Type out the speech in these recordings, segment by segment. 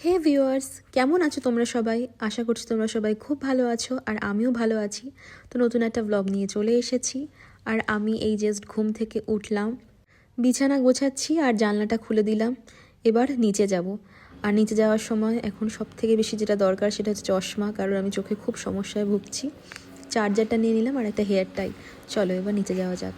হে viewers, কেমন আছো তোমরা সবাই? আশা করছি তোমরা সবাই খুব ভালো আছো আর আমিও ভালো আছি। তো নতুন একটা ব্লগ নিয়ে চলে এসেছি। আর আমি এই জাস্ট ঘুম থেকে উঠলাম, বিছানা গোছাচ্ছি আর জানলাটা খুলে দিলাম। এবার নিচে যাব। আর নিচে যাওয়ার সময় এখন সব থেকে বেশি যেটা দরকার সেটা হচ্ছে চশমা, কারণ আমি চোখে খুব সমস্যায় ভুগছি। চার্জারটা নিয়ে নিলাম আর একটা হেয়ার টাই চলো এবার নিচে যাওয়া যাক।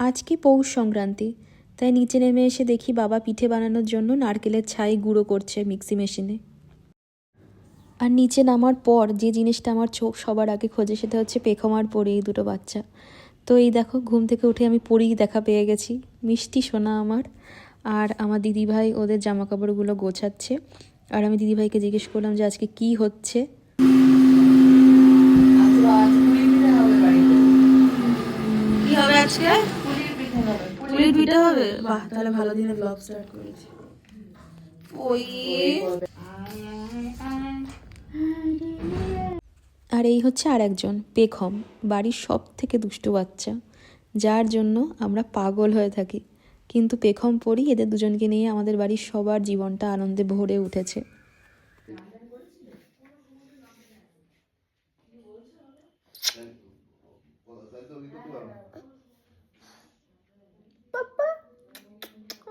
আজকে পৌষ সংক্রান্তি? তাই নিচে নেমে এসে দেখি বাবা পিঠে বানানোর জন্য নারকেলের ছাই গুঁড়ো করছে মিক্সি মেশিনে। আর নিচে নামার পর যে জিনিসটা আমার চোখ সবার আগে খোঁজে সেটা হচ্ছে পেখমার পরি, এই দুটো বাচ্চা। তো এই দেখো, ঘুম থেকে উঠে আমি পরেই দেখা পেয়ে গেছি। মিষ্টি সোনা আমার। আর আমার দিদিভাই ওদের জামা কাপড়গুলো গোছাচ্ছে। আর আমি দিদিভাইকে জিজ্ঞেস করলাম যে আজকে কি হচ্ছে? আজকে? হবে। বাহ, তাহলে ভালো দিনে ব্লগ স্টার্ট করেছি। আর এই হচ্ছে আর একজন পেখম, বাড়ির সব থেকে দুষ্টু বাচ্চা। যার জন্য আমরা পাগল হয়ে থাকি। কিন্তু পেখম পড়ি এদের দুজনকে নিয়ে আমাদের বাড়ির সবার জীবনটা আনন্দে ভরে উঠেছে।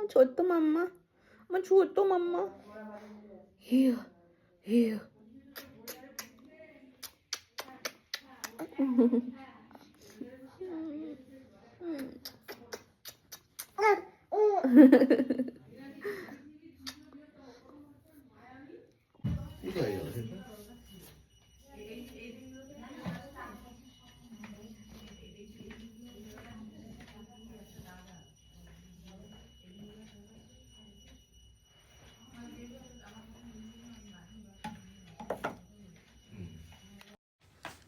আমার ছোট্ট মাম্মা আমার ছোট্ট মাম্মা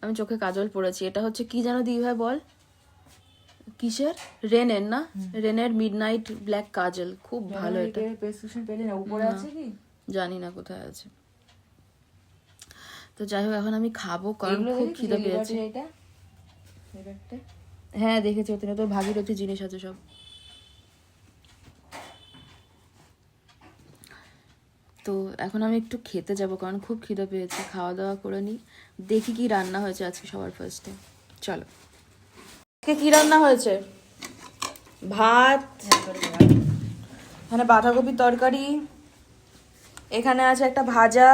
আমি চোখে কাজল পড়েছি। এটা হচ্ছে কি যেন দিদিভাই বল? কিসের? রেনের না? রেনের মিডনাইট ব্ল্যাক কাজল খুব ভালো এটা। প্রেসক্রিপশন পেলে না? উপরে আছে কি? জানি না কোথায় আছে। তো যাই হোক এখন আমি খাব কারণ খুব খিদে পেয়েছে। হ্যাঁ দেখেছি। ওখানে তো ভাগীরথী জিনিস আছে সব। তো এখন আমি একটু খেতে যাব, কারণ খুব খিদে পেয়েছে। খাওয়া দাওয়া করে নিই। দেখি কি রান্না হয়েছে আজকে সবার ফার্স্টে চলো। আজকে কি রান্না হয়েছে? ভাত, এখানে বাঁধাকপির তরকারি, এখানে আছে একটা ভাজা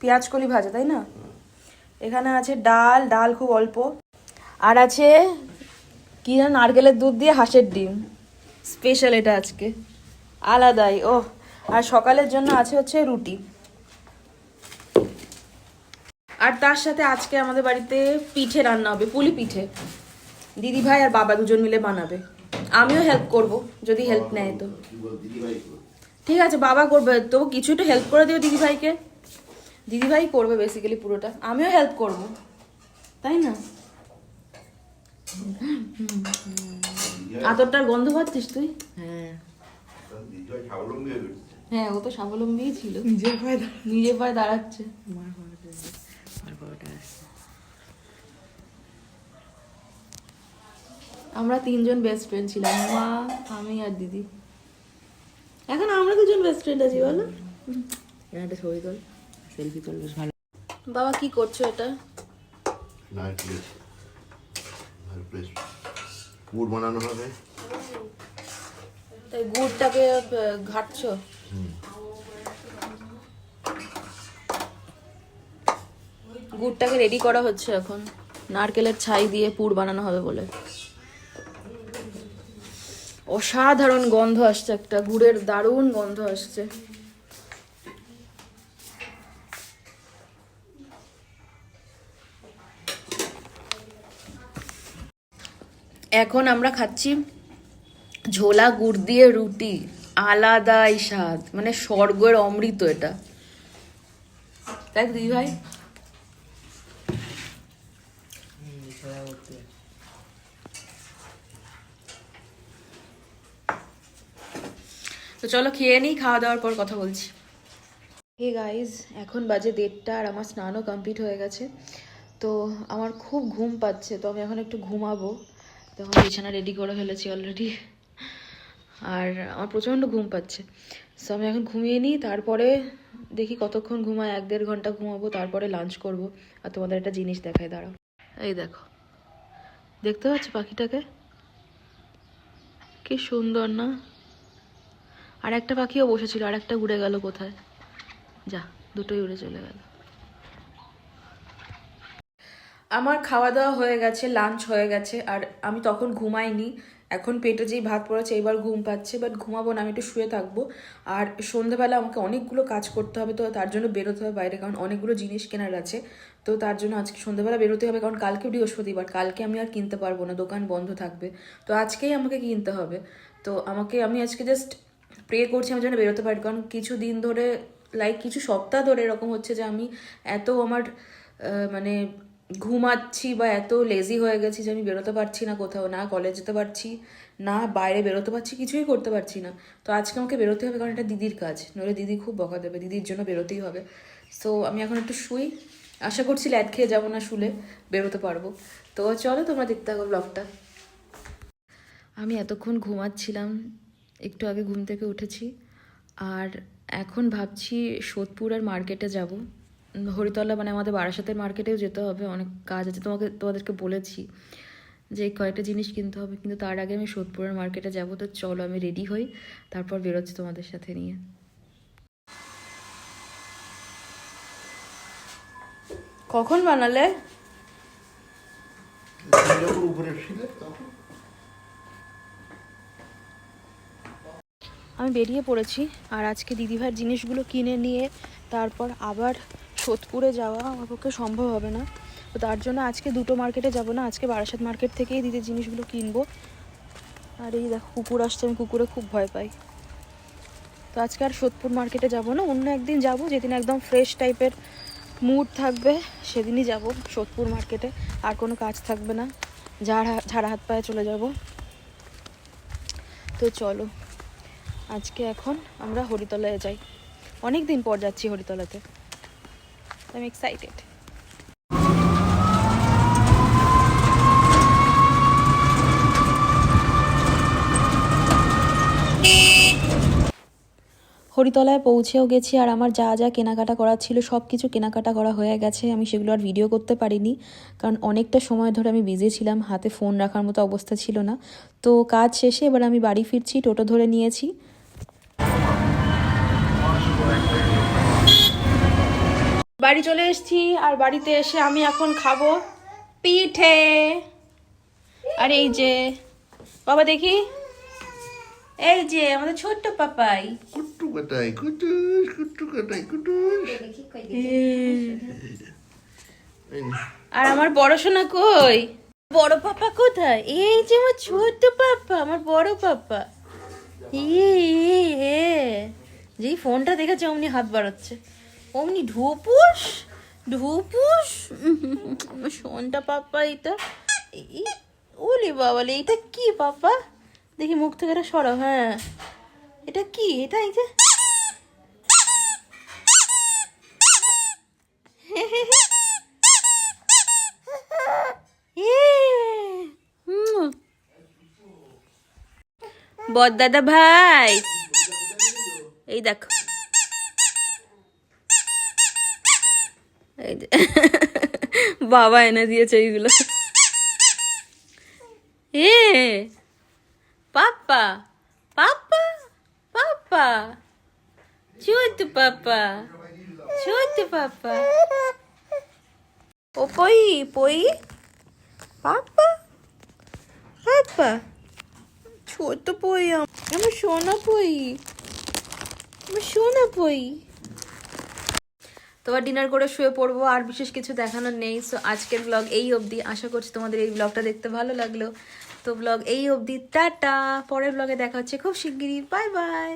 পেঁয়াজ কলি ভাজা, তাই না? এখানে আছে ডাল ডাল খুব অল্প। আর আছে কি নারকেলের দুধ দিয়ে হাঁসের ডিম। স্পেশাল এটা আজকে। আলাদাই ও আর সকালের জন্য আছে হচ্ছে রুটি। আর তার সাথে আজকে আমাদের বাড়িতে পিঠে রান্না হবে পুলি পিঠে। দিদি ভাই আর বাবা দুজন মিলে বানাবে। আমিও হেল্প করব যদি হেল্প নেয় তো। ঠিক আছে বাবা করবে তো কিছু একটু হেল্প করে দিও দিদি ভাইকে। দিদি ভাই করবে বেসিক্যালি পুরোটা। আমিও হেল্প করব তাই না? আতরটার গন্ধ পাচ্ছিস তুই? হ্যাঁ। হ্যাঁ ও তো স্বাবলম্বী ছিল। নিজের পায়ে নিজের পায়ে দাঁড়াচ্ছে। মার বাবাটা মার বাবাটা আসছে। আমরা তিনজন বেস্ট ফ্রেন্ড ছিলাম। মা আমি আর দিদি। এখন আমরা দুজন বেস্ট ফ্রেন্ড আছি বলো। একটা ছবি তোল। সেলফি তোল বেশ ভালো। বাবা কি করছ এটা? পুর বানানো হবে। তাই গুড়টাকে ঘাটছো? গুড়টাকে রেডি করা হচ্ছে এখন। নারকেলের ছাই দিয়ে পুর বানানো হবে বলে। অসাধারণ গন্ধ আসছে একটা, গুড়ের দারুণ গন্ধ আসছে। এখন আমরা খাচ্ছি ঝোলা গুড় দিয়ে রুটি। আলাদাই স্বাদ মানে স্বর্গের অমৃত এটা। তাই দিদি ভাই। তো চলো খেয়ে নিই খাওয়া দাওয়ার পর কথা বলছি। হে গাইজ এখন বাজে দেড়টা আর আমার স্নানও কমপ্লিট হয়ে গেছে। তো আমার খুব ঘুম পাচ্ছে তো আমি এখন একটু ঘুমাবো। তো আমার বিছানা রেডি করে ফেলেছি অলরেডি আর আমার প্রচণ্ড ঘুম পাচ্ছে। সো আমি এখন ঘুমিয়ে নিই, তারপরে দেখি কতক্ষণ ঘুমায়, এক দেড় ঘণ্টা ঘুমাবো, তারপরে লাঞ্চ করব। আর তোমাদের একটা জিনিস দেখায় দাঁড়াও। এই দেখো, দেখতে পাচ্ছ পাখিটাকে? কি সুন্দর না? আর একটা পাখিও বসেছিল, আর একটা উড়ে গেল কোথায়? যা, দুটোই উড়ে চলে গেল। আমার খাওয়া দাওয়া হয়ে গেছে লাঞ্চ হয়ে গেছে, আর আমি তখন ঘুমাইনি। এখন পেটে যেই ভাত পড়েছে এবার ঘুম পাচ্ছে বাট ঘুমাবো না, আমি একটু শুয়ে থাকব। আর সন্ধ্যেবেলা আমাকে অনেকগুলো কাজ করতে হবে, তো তার জন্য বেরোতে হবে বাইরে, কারণ অনেকগুলো জিনিস কেনার আছে। তো তার জন্য আজকে সন্ধ্যেবেলা বেরোতে হবে, কারণ কালকে বৃহস্পতিবার, কালকে আমি আর কিনতে পারব না, দোকান বন্ধ থাকবে। তো আজকেই আমাকে কিনতে হবে। তো আমাকে, আমি আজকে জাস্ট প্রে করছি আমি যেন বেরোতে পারি, কারণ কিছু দিন ধরে লাইক কিছু সপ্তাহ ধরে এরকম হচ্ছে যে আমি এত আমার মানে ঘুমাচ্ছি বা এত লেজি হয়ে গেছি যে আমি বেরোতে পারছি না কোথাও, না কলেজ যেতে পারছি, না বাইরে বেরোতে পারছি, কিছুই করতে পারছি না। তো আজকে আমাকে বেরোতে হবে কারণ এটা দিদির কাজ, নইলে দিদি খুব বকা দেবে, দিদির জন্য বেরোতেই হবে। সো আমি এখন একটু শুই। আশা করছি ল্যাদ খেয়ে যাব না শুলে বেরোতে পারব। তো চলো তোমরা দেখতে থাকো ব্লগটা আমি এতক্ষণ ঘুমাচ্ছিলাম, একটু আগে ঘুম থেকে উঠেছি। আর এখন ভাবছি সোদপুরের মার্কেটে যাব। হরিতলা মানে আমাদের বারাসাতের মার্কেটেও যেতে হবে অনেক কাজ আছে। তোমাকে তোমাদেরকে বলেছি যে কয়েকটা জিনিস কিনতে হবে কিন্তু তার আগে আমি সোদপুরের মার্কেটে যাব। তো চলো আমি রেডি হই তারপর বেরোচ্ছি তোমাদের সাথে নিয়ে। কখন বানালে? আমি বেরিয়ে পড়েছি আর আজকে দিদিভাইয়ের জিনিসগুলো কিনে নিয়ে তারপর আবার সোদপুরে যাওয়া আমার পক্ষে সম্ভব হবে না। তো তার জন্য আজকে দুটো মার্কেটে যাব না, আজকে বারাসাত মার্কেট থেকেই দিদির জিনিসগুলো কিনবো। আর এই দেখো, কুকুর আসছে, আমি কুকুরে খুব ভয় পাই। তো আজকে আর সোদপুর মার্কেটে যাব না, অন্য একদিন যাব, যেদিন একদম ফ্রেশ টাইপের মুড থাকবে, সেদিনই যাব সোদপুর মার্কেটে। আর কোনো কাজ থাকবে না ঝাড়া ঝাড়া হাত পায়ে চলে যাব। তো চলো, আজকে এখন আমরা হরিতলায় যাই। অনেক দিন পর যাচ্ছি হরিতলাতে। আমি এক্সাইটেড হরিতলায় পৌঁছেও গেছি আর আমার যা যা কেনাকাটা করার ছিল, সব কিছু কেনাকাটা করা হয়ে গেছে। আমি সেগুলো আর ভিডিও করতে পারিনি, কারণ অনেকটা সময় ধরে আমি বিজি ছিলাম, হাতে ফোন রাখার মতো অবস্থা ছিল না। তো কাজ শেষে এবার আমি বাড়ি ফিরছি, টোটো ধরে নিয়েছি। বাড়ি চলে এসেছি আর বাড়িতে এসে আমি এখন খাব পিঠে। আর এই যে বাবা দেখি? এই যে আমাদের ছোট্ট পাপাই। কুট্টু কাটাই কুটুস কুট্টু কাটাই কুটুস আর আমার বড় সোনা কই? বড় পাপা কোথায়? এই যে আমার ছোট্ট পাপা আমার বড় পাপা। ই। যেই ফোনটা দেখেছে অমনি হাত বাড়াচ্ছে। অমনি ঢুপুস ঢুপুস। উম, আমার সোনটা পাপা এটা ওলি বাবালে এটা কি পাপা দেখি মুখ থেকে এটা সরো হ্যাঁ। এটা কি? এটা এই যে। বদাদা ভাই। এই দেখো এই যে বাবা এনে দিয়েছে এইগুলো। এ পাপা পাপা পাপা ছোট পাপা ছোট পাপা ও পই পই পাপা পাপা ছোট পই আম- আমার সোনা পই, আমার সোনা পই। তো ডিনার করে শুয়ে পড়ব, আর বিশেষ কিছু দেখানোর নেই। সো আজকের ব্লগ এই অবধি। আশা করছি তোমাদের এই ব্লগটা দেখতে ভালো লাগল। তো ব্লগ এই অবধি। টাটা! পরের ব্লগে দেখা হচ্ছে খুব শিগগিরই। Bye bye